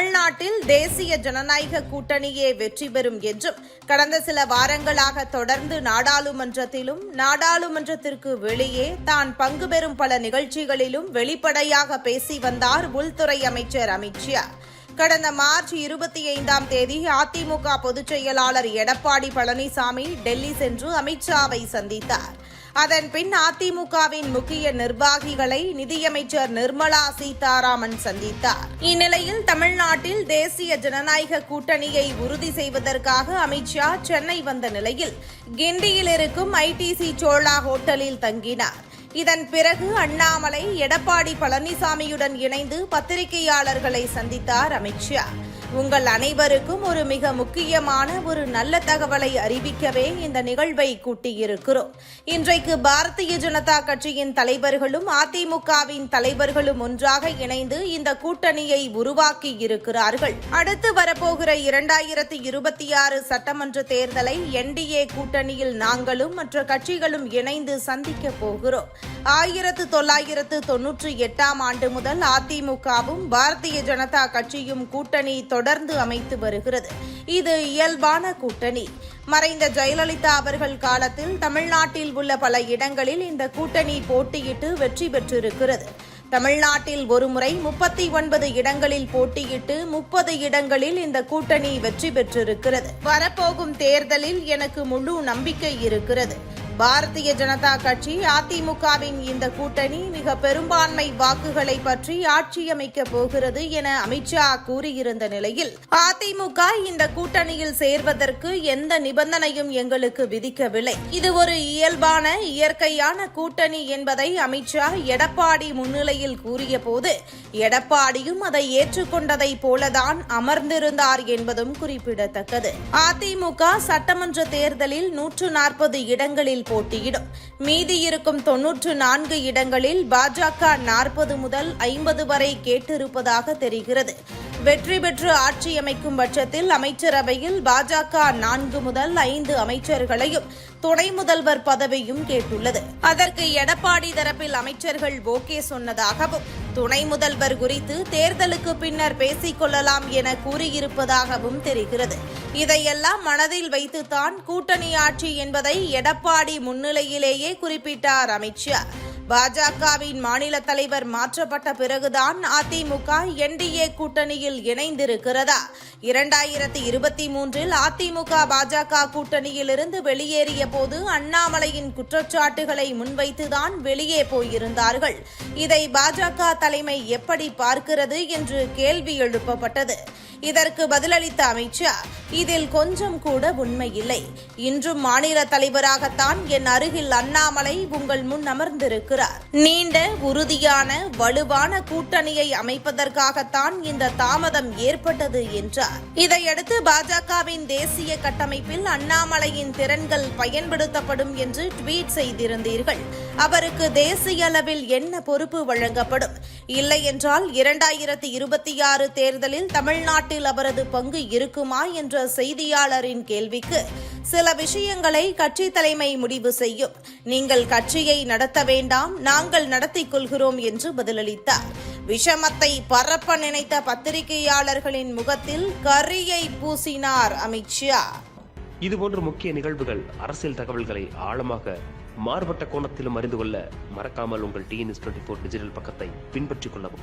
தமிழ்நாட்டில் தேசிய ஜனநாயக கூட்டணியே வெற்றி பெறும் என்றும் கடந்த சில வாரங்களாக தொடர்ந்து நாடாளுமன்றத்திலும் நாடாளுமன்றத்திற்கு வெளியே தான் பங்கு பெறும் பல நிகழ்ச்சிகளிலும் வெளிப்படையாக பேசி வந்தார் உள்துறை அமைச்சர் அமித்ஷா கடந்த மார்ச் இருபத்தி ஐந்தாம் தேதி அதிமுக பொதுச் செயலாளர் எடப்பாடி பழனிசாமி டெல்லி சென்று அமித்ஷாவை சந்தித்தார். அதன் பின் அதிமுகவின் முக்கிய நிர்வாகிகளை நிதியமைச்சர் நிர்மலா சீதாராமன் சந்தித்தார். இந்நிலையில் தமிழ்நாட்டில் தேசிய ஜனநாயக கூட்டணியை உறுதி செய்வதற்காக அமித்ஷா சென்னை வந்த நிலையில் கிண்டியில் இருக்கும் ஐடிசி சோழா ஹோட்டலில் தங்கினார். இதன் பிறகு அண்ணாமலை எடப்பாடி பழனிசாமியுடன் இணைந்து பத்திரிகையாளர்களை சந்தித்தார் அமித்ஷா உங்கள் அனைவருக்கும் ஒரு மிக முக்கியமான ஒரு நல்ல தகவலை அறிவிக்கவே இந்த நிகழ்வை கூட்டியிருக்கிறோம். இன்றைக்கு பாரதிய ஜனதா கட்சியின் தலைவர்களும் அதிமுகவின் தலைவர்களும் ஒன்றாக இணைந்து இந்த கூட்டணியை உருவாக்கி இருக்கிறார்கள் அடுத்து வரப்போகிற இரண்டாயிரத்தி இருபத்தி ஆறு சட்டமன்ற தேர்தலை என்டிஏ கூட்டணியில் நாங்களும் மற்ற கட்சிகளும் இணைந்து சந்திக்க போகிறோம். ஆயிரத்து தொள்ளாயிரத்து தொன்னூற்றி எட்டாம் ஆண்டு முதல் அதிமுகவும் பாரதிய ஜனதா கட்சியும் கூட்டணி தொடர்ந்து அமைத்து வருகிறது. இது இயல்பான கூட்டணி. மறைந்த ஜெயலலிதா அவர்கள் காலத்தில் தமிழ்நாட்டில் உள்ள பல இடங்களில் இந்த கூட்டணி போட்டியிட்டு வெற்றி பெற்றிருக்கிறது. தமிழ்நாட்டில் ஒருமுறை முப்பத்தி ஒன்பது இடங்களில் போட்டியிட்டு முப்பது இடங்களில் இந்த கூட்டணி வெற்றி பெற்றிருக்கிறது. வரப்போகும் தேர்தலில் எனக்கு முழு நம்பிக்கை இருக்கிறது. பாரதிய ஜனதா கட்சி அதிமுகவின் இந்த கூட்டணி மிக பெரும்பான்மை வாக்குகளை பற்றி ஆட்சியமைக்க போகிறது என அமித்ஷா கூறியிருந்த நிலையில் அதிமுக இந்த கூட்டணியில் சேர்வதற்கு எந்த நிபந்தனையும் எங்களுக்கு விதிக்கவில்லை. இது ஒரு இயல்பான இயற்கையான கூட்டணி என்பதை அமித்ஷா எடப்பாடி முன்னிலையில் கூறிய போது எடப்பாடியும் அதை ஏற்றுக்கொண்டதை போலதான் அமர்ந்திருந்தார் என்பதும் குறிப்பிடத்தக்கது. அதிமுக சட்டமன்ற தேர்தலில் நூற்று நாற்பது இடங்களில் போட்டியிடும். மீதி இருக்கும் தொன்னூற்று நான்கு இடங்களில் பாஜக நாற்பது முதல் ஐம்பது வரை கேட்டிருப்பதாக தெரிகிறது. வெற்றி பெற்று ஆட்சி அமைக்கும் பட்சத்தில் அமைச்சரவையில் பாஜக நான்கு முதல் ஐந்து அமைச்சர்களையும் துணை முதல்வர் பதவியும் கேட்டுள்ளது. அதற்கு எடப்பாடி தரப்பில் அமைச்சர்கள் ஓகே சொன்னதாகவும் துணை முதல்வர் குறித்து தேர்தலுக்கு பின்னர் பேசிக் கொள்ளலாம் என கூறியிருப்பதாகவும் தெரிகிறது. இதையெல்லாம் மனதில் வைத்துத்தான் கூட்டணி ஆட்சி என்பதை எடப்பாடி முன்னிலையிலேயே குறிப்பிட்டார் அமித்ஷா. பாஜகவின் மாநில தலைவர் மாற்றப்பட்ட பிறகுதான் அதிமுக என்டிஏ கூட்டணியில் இணைந்திருக்கிறதா? இரண்டாயிரத்தி இருபத்தி மூன்றில் அதிமுக பாஜக கூட்டணியிலிருந்து வெளியேறிய போது அண்ணாமலையின் குற்றச்சாட்டுகளை முன்வைத்துதான் வெளியே போயிருந்தார்கள். இதை பாஜக தலைமை எப்படி பார்க்கிறது என்று கேள்வி எழுப்பப்பட்டது. இதற்கு பதிலளித்த அமைச்சர் இதில் கொஞ்சம் கூட உண்மையில்லை இன்றும் மாநில தலைவராகத்தான் என் அருகில் அண்ணாமலை உங்கள் முன் அமர்ந்திருக்கிறார். நீண்ட உறுதியான வலுவான கூட்டணியை அமைப்பதற்காகத்தான் இந்த தாமதம் ஏற்பட்டது என்றார். இதையடுத்து பாஜகவின் தேசிய கட்டமைப்பில் அண்ணாமலையின் திறன்கள் பயன்படுத்தப்படும் என்று ட்வீட் செய்திருந்தீர்கள். அவருக்கு தேசிய அளவில் என்ன பொறுப்பு வழங்கப்படும்? இல்லை என்றால் இரண்டாயிரத்தி இருபத்தி ஆறு தேர்தலில் தமிழ்நாட்டில் அவரது பங்கு இருக்குமா என்ற செய்தியாளரின் கேள்விக்கு சில விஷயங்களை கட்சி தலைமை முடிவு செய்யும். நீங்கள் கட்சியை நடத்த வேண்டாம் நாங்கள் நடத்திக் கொள்கிறோம் என்று பதிலளித்தார். விஷமத்தை பரப்ப நினைத்த பத்திரிகையாளர்களின் முகத்தில் கரியை பூசினார் அமித்ஷா இதுபோன்ற முக்கிய நிகழ்வுகள் அரசியல் தகவல்களை ஆழமாக மாறுபட்ட கோணத்திலும் அறிந்து கொள்ள மறக்காமல் உங்கள் டிஎன்எஸ் டுவெண்ட்டி ஃபோர் டிஜிட்டல் பக்கத்தை பின்பற்றிக் கொள்ளவும்.